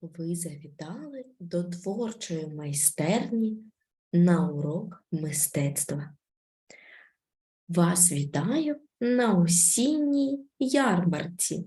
Ви завітали до творчої майстерні на урок мистецтва. Вас вітаю на осінній ярмарці.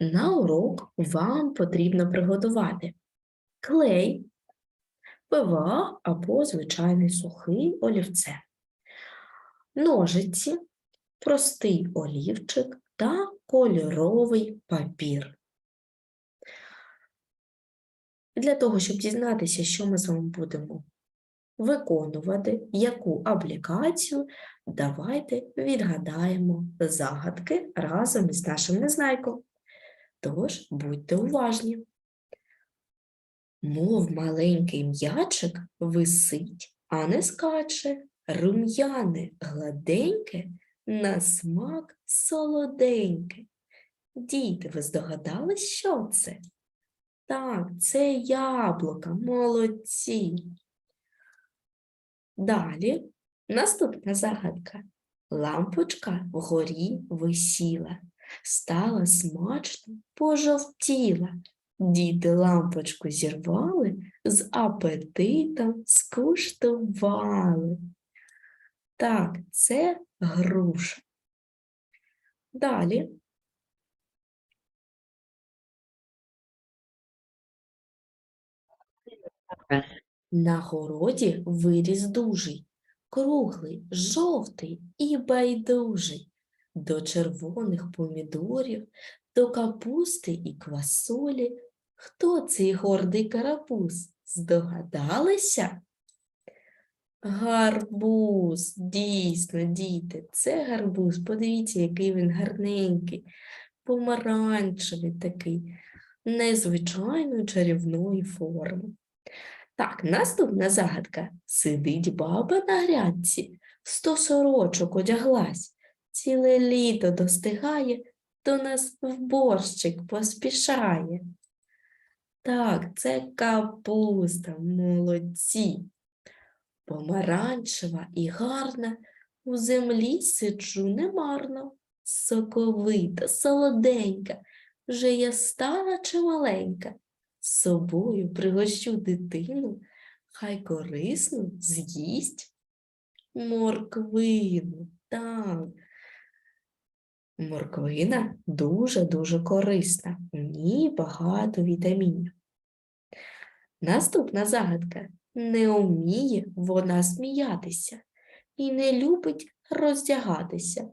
На урок вам потрібно приготувати клей, ПВА або звичайний сухий олівце, ножиці, простий олівчик та кольоровий папір. Для того, щоб дізнатися, що ми з вами будемо виконувати, яку аплікацію, давайте відгадаємо загадки разом із нашим незнайком. Тож будьте уважні. Мов маленький м'ячик висить, а не скаче, рум'яне, гладеньке, на смак солоденьке. Діти, ви здогадались, що це? Так, це яблука, молодці. Далі наступна загадка. Лампочка вгорі висіла, стала смачно, пожовтіла. Діти лампочку зірвали, з апетитом скуштували. Так, це груша. Далі. На городі виріс дужий, круглий, жовтий і байдужий. До червоних помідорів, до капусти і квасолі. Хто цей гордий карапуз? Здогадалися? Гарбуз, дійсно, діти, це гарбуз. Подивіться, який він гарненький, помаранчевий такий, незвичайної чарівної форми. Так, наступна загадка. Сидить баба на грядці, сто сорочок одяглась, ціле літо достигає, до нас в борщик поспішає. Так, це капуста, молодці. Помаранчева і гарна, у землі сиджу немарно, соковита, солоденька, вже я стара чи маленька. З собою пригощу дитину, хай корисну з'їсть морквину. Так. Морквина дуже-дуже корисна, в ній багато вітамінів. Наступна загадка. Не вміє вона сміятися і не любить роздягатися.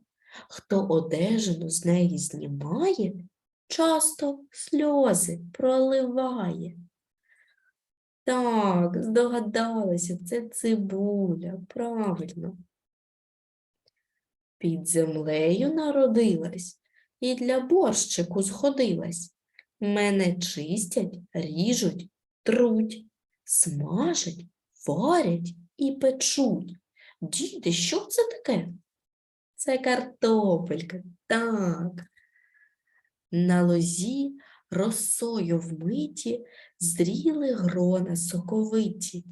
Хто одежину з неї знімає, часто сльози проливає. Так, здогадалася, це цибуля, правильно. Під землею народилась і для борщику сходилась. Мене чистять, ріжуть, труть, смажать, варять і печуть. Діти, що це таке? Це картопелька, так. На лозі росою вмиті зріли грона соковиті,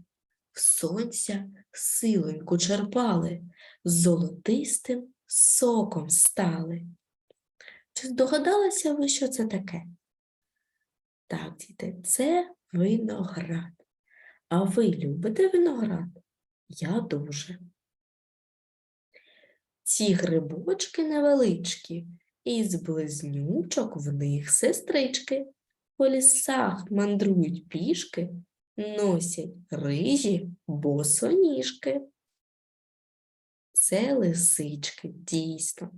в сонця силоньку черпали, золотистим соком стали. Чи здогадалися ви, що це таке? Так, діти, це виноград. А ви любите виноград? Я дуже. Ці грибочки невеличкі, із близнючок в них сестрички. По лісах мандрують пішки, носять рижі босоніжки. Це лисички, дійсно.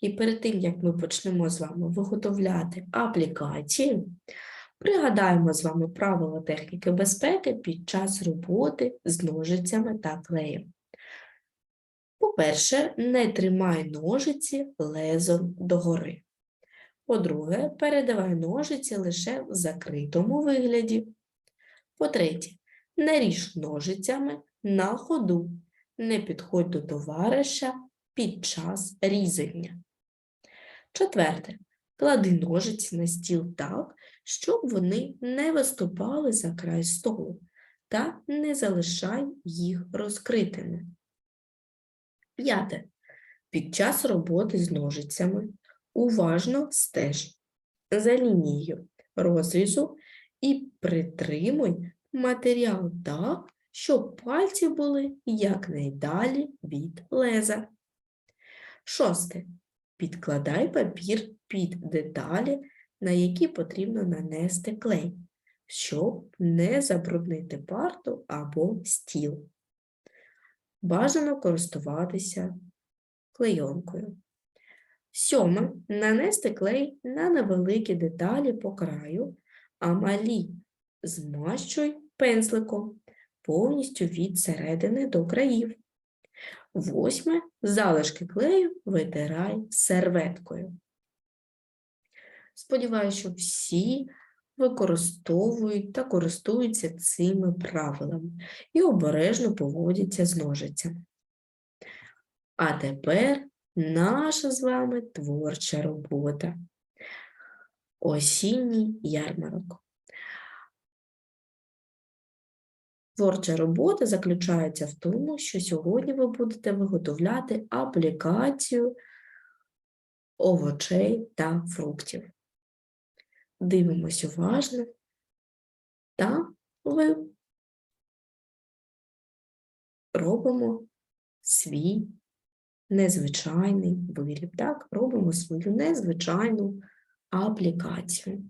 І перед тим, як ми почнемо з вами виготовляти аплікації, пригадаємо з вами правила техніки безпеки під час роботи з ножицями та клеєм. По-перше, не тримай ножиці лезом догори. По-друге, передавай ножиці лише в закритому вигляді. По-третє, не ріж ножицями на ходу. Не підходь до товариша під час різання. Четверте, клади ножиці на стіл так, щоб вони не виступали за край столу, та не залишай їх розкритими. П'яте. Під час роботи з ножицями Уважно стеж за лінією розрізу і притримуй матеріал так, щоб пальці були якнайдалі від леза. Шосте. Підкладай папір під деталі, на які потрібно нанести клей, щоб не забруднити парту або стіл. Бажано користуватися клейонкою. Сьоме. Нанести клей на невеликі деталі по краю, а малі змащуй пензликом повністю від середини до країв. Восьме. Залишки клею витирай серветкою. Сподіваюся, що всі використовують та користуються цими правилами і обережно поводяться з ножицями. А тепер наша з вами творча робота. Осінній ярмарок. Творча робота заключається в тому, що сьогодні ви будете виготовляти аплікацію овочей та фруктів. Дивимось уважно та робимо свій незвичайний виріб. Так, робимо свою незвичайну аплікацію.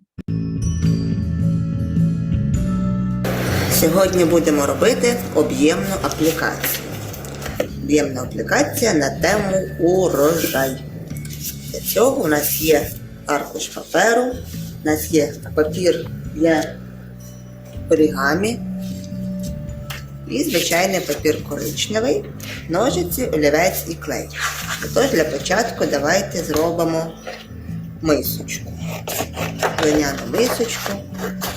Сьогодні будемо робити об'ємну аплікацію. Об'ємна аплікація на тему урожай. Для цього у нас є аркуш паперу, у нас є папір для орігамі і звичайний папір коричневий, ножиці, олівець і клей. Тож для початку давайте зробимо мисочку. Глиняну мисочку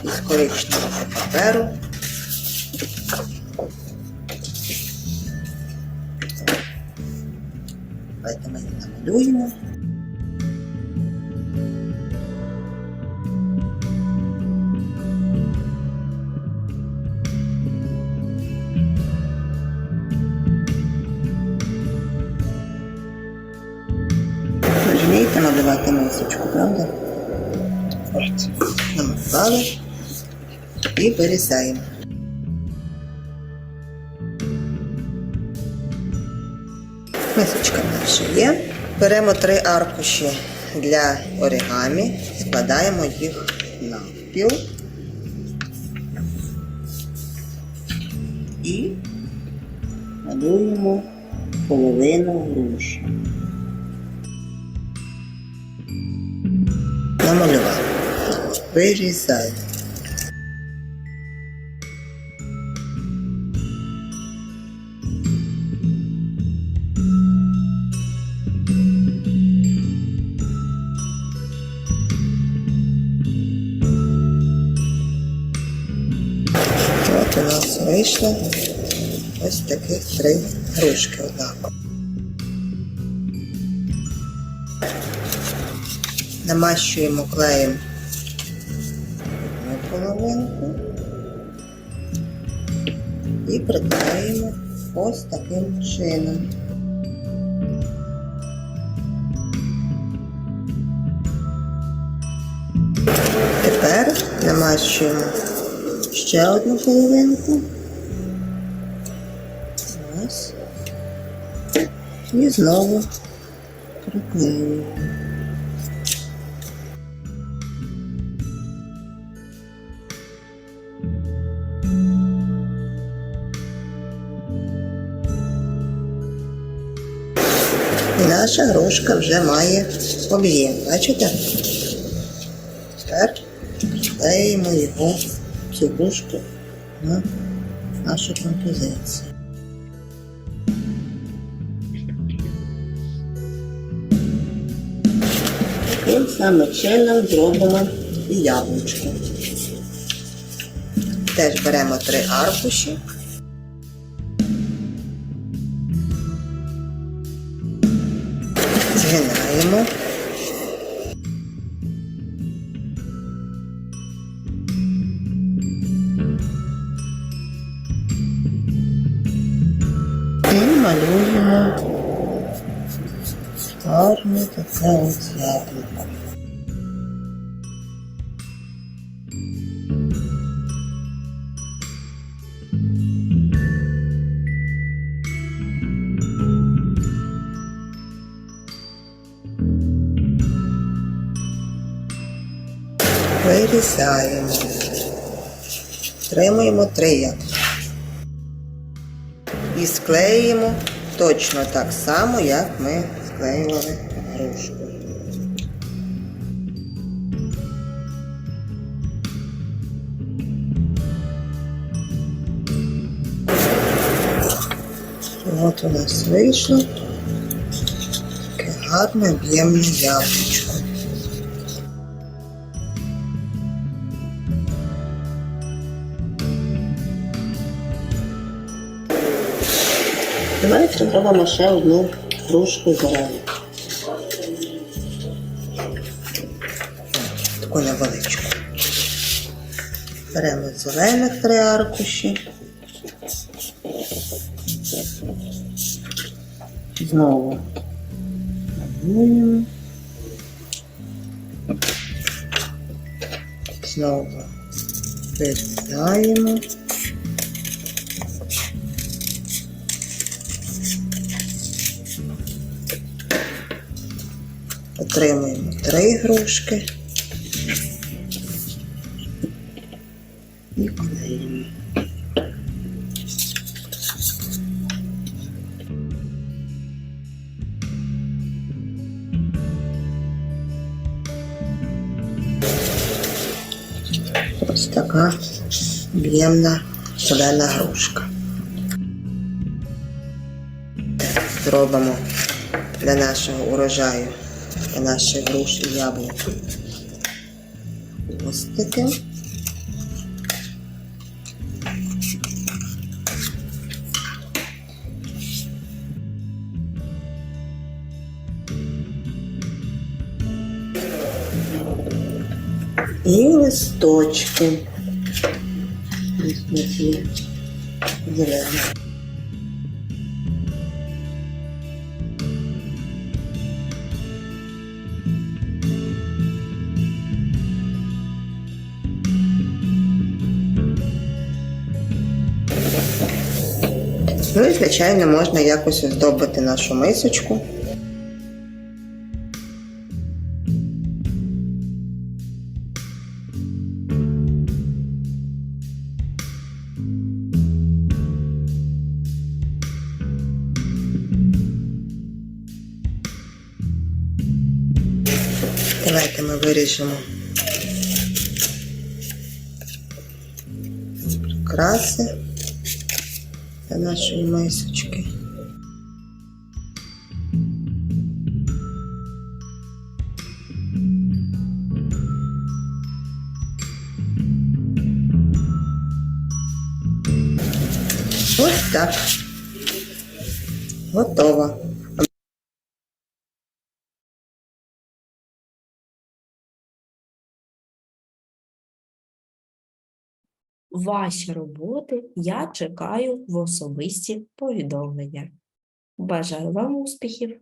із коричневого паперу. Давайте ми її намалюємо. Вмієте мисочку, правда? От. І вирізаємо. Мисочка наша є. Беремо три аркуші для оригамі, складаємо їх навпіл і малюємо половину груші. Намалювали. Вирізаємо. От у нас вийшло ось таких три грушки однаково. Намащуємо клеєм одну половинку і приклеїмо ось таким чином. Тепер намащуємо ще одну половинку. Ось. І знову приклеюємо. Наша грушка вже має об'єм. Бачите? Тепер приклеїмо його цю грушку на нашу композицію. Таким самим чином зробимо і яблучко. Теж беремо три аркуші. Малюємо гарне таке ось яблуко. Вирізаємо. Тримуємо три яблука. І склеїмо точно так само, як ми склеювали грушку. От у нас вийшло таке гарне об'ємне яблучко. Давайте зробимо ще одну кружку зелену. Таку невеличку. Беремо зелених три аркуші. Знову малюємо. Знову вирізаємо. Отримуємо три грушки. І клеїмо. Ось така об'ємна зелена грушка. Зробимо для нашого урожаю, для наших груш і яблук. Ось таке. І листочки. Зелені. Ну і, звичайно, можна якось оздобити нашу мисочку. Давайте ми виріжемо прикраси для нашої. Ось так. Готово. Ваші роботи я чекаю в особисті повідомлення. Бажаю вам успіхів!